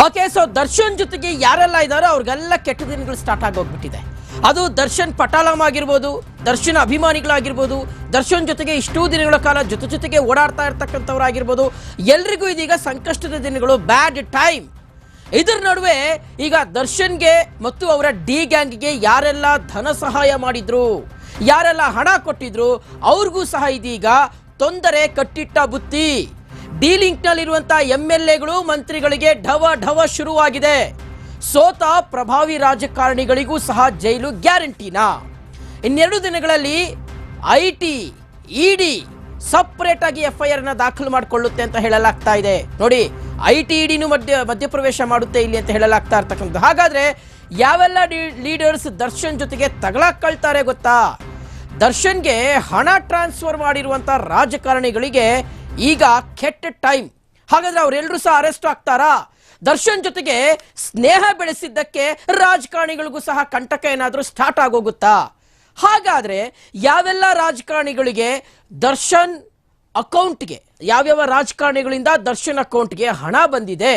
Okay so Darshan ಜೊತೆಗೆ ಯಾರೆಲ್ಲ ಇದ್ದಾರೋ ಅವ್ರಿಗೆಲ್ಲ ಕೆಟ್ಟ ದಿನಗಳು ಸ್ಟಾರ್ಟ್ ಆಗೋಗ್ಬಿಟ್ಟಿದೆ. ಅದು ದರ್ಶನ್ ಪಟಾಲಂ ಆಗಿರ್ಬೋದು ದರ್ಶನ್ ಅಭಿಮಾನಿಗಳಾಗಿರ್ಬೋದು ದರ್ಶನ್ ಜೊತೆಗೆ ಇಷ್ಟೂ ದಿನಗಳ ಕಾಲ ಜೊತೆ ಜೊತೆಗೆ ಓಡಾಡ್ತಾ ಇರ್ತಕ್ಕಂಥವ್ರಾಗಿರ್ಬೋದು, ಎಲ್ರಿಗೂ ಇದೀಗ ಸಂಕಷ್ಟದ ದಿನಗಳು ಬ್ಯಾಡ್ ಟೈಮ್ ಇದರ ನಡುವೆ ಈಗ ದರ್ಶನ್ಗೆ ಮತ್ತು ಅವರ ಡಿ ಗ್ಯಾಂಗ್ಗೆ ಯಾರೆಲ್ಲ ಧನ ಸಹಾಯ ಮಾಡಿದ್ರು, ಯಾರೆಲ್ಲ ಹಣ ಕೊಟ್ಟಿದ್ರು, ಅವ್ರಿಗೂ ಸಹ ಇದೀಗ ತೊಂದರೆ ಕಟ್ಟಿಟ್ಟ ಬುತ್ತಿ. ಡಿ ಲಿಂಕ್ನಲ್ಲಿರುವಂತಹ ಎಂ ಎಲ್ ಎಗಳು ಮಂತ್ರಿಗಳಿಗೆ ಢವ ಢವ ಶುರುವಾಗಿದೆ. ಸೋತ ಪ್ರಭಾವಿ ರಾಜಕಾರಣಿಗಳಿಗೂ ಸಹ ಜೈಲು ಗ್ಯಾರಂಟಿನಾ? ಇನ್ನೆರಡು ದಿನಗಳಲ್ಲಿ ಐ ಟಿ ಇಡಿ ಸಪ್ರೇಟ್ ಆಗಿ ಎಫ್ ಐ ಆರ್ನ ದಾಖಲು ಮಾಡಿಕೊಳ್ಳುತ್ತೆ ಅಂತ ಹೇಳಲಾಗ್ತಾ ಇದೆ. ನೋಡಿ, ಐ ಟಿ ಇಡಿನೂ ಮಧ್ಯ, ಮಧ್ಯಪ್ರವೇಶ ಮಾಡುತ್ತೆ ಇಲ್ಲಿ ಅಂತ ಹೇಳಲಾಗ್ತಾ ಇರ್ತಕ್ಕಂಥದ್ದು. ಹಾಗಾದ್ರೆ ಯಾವೆಲ್ಲ ಲೀಡರ್ಸ್ ದರ್ಶನ್ ಜೊತೆಗೆ ತಗಲಾಕೊಳ್ತಾರೆ ಗೊತ್ತಾ? ದರ್ಶನ್ಗೆ ಹಣ ಟ್ರಾನ್ಸ್ಫರ್ ಮಾಡಿರುವಂತ ರಾಜಕಾರಣಿಗಳಿಗೆ ಈಗ ಕೆಟ್ಟ ಟೈಮ್. ಹಾಗಾದ್ರೆ ಅವರೆಲ್ಲರೂ ಸಹ ಅರೆಸ್ಟ್ ಆಗ್ತಾರಾ? ದರ್ಶನ್ ಜೊತೆಗೆ ಸ್ನೇಹ ಬೆಳೆಸಿದ್ದಕ್ಕೆ ರಾಜಕಾರಣಿಗಳಿಗೂ ಸಹ ಕಂಟಕ ಏನಾದರೂ ಸ್ಟಾರ್ಟ್ ಆಗೋಗುತ್ತಾ? ಹಾಗಾದ್ರೆ ಯಾವೆಲ್ಲ ರಾಜಕಾರಣಿಗಳಿಗೆ ದರ್ಶನ್ ಅಕೌಂಟ್ಗೆ, ಯಾವ್ಯಾವ ರಾಜಕಾರಣಿಗಳಿಂದ ದರ್ಶನ್ ಅಕೌಂಟ್ಗೆ ಹಣ ಬಂದಿದೆ?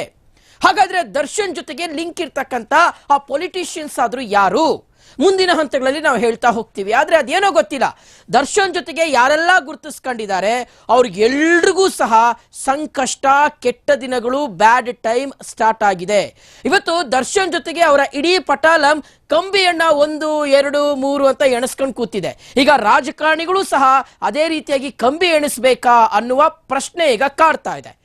ಹಾಗಾದ್ರೆ ದರ್ಶನ್ ಜೊತೆಗೆ ಲಿಂಕ್ ಇರ್ತಕ್ಕಂಥ ಆ ಪೊಲಿಟಿಷಿಯನ್ಸ್ ಆದರೂ ಯಾರು? ಮುಂದಿನ ಹಂತಗಳಲ್ಲಿ ನಾವು ಹೇಳ್ತಾ ಹೋಗ್ತೀವಿ. ಆದ್ರೆ ಅದೇನೋ ಗೊತ್ತಿಲ್ಲ. ದರ್ಶನ್ ಜೊತೆಗೆ ಯಾರೆಲ್ಲ ಗುರುತಿಸ್ಕೊಂಡಿದ್ದಾರೆ ಅವ್ರಿಗೆಲ್ರಿಗೂ ಸಹ ಸಂಕಷ್ಟ, ಕೆಟ್ಟ ದಿನಗಳು, ಬ್ಯಾಡ್ ಟೈಮ್ ಸ್ಟಾರ್ಟ್ ಆಗಿದೆ. ಇವತ್ತು ದರ್ಶನ್ ಜೊತೆಗೆ ಅವರ ಇಡೀ ಪಟಾಲಂ ಕಂಬಿಯಣ್ಣ ಒಂದು, ಎರಡು, ಮೂರು ಅಂತ ಎಣಿಸ್ಕೊಂಡು ಕೂತಿದೆ. ಈಗ ರಾಜಕಾರಣಿಗಳು ಸಹ ಅದೇ ರೀತಿಯಾಗಿ ಕಂಬಿ ಎಣಿಸ್ಬೇಕಾ ಅನ್ನುವ ಪ್ರಶ್ನೆ ಈಗ ಕಾಡ್ತಾ ಇದೆ.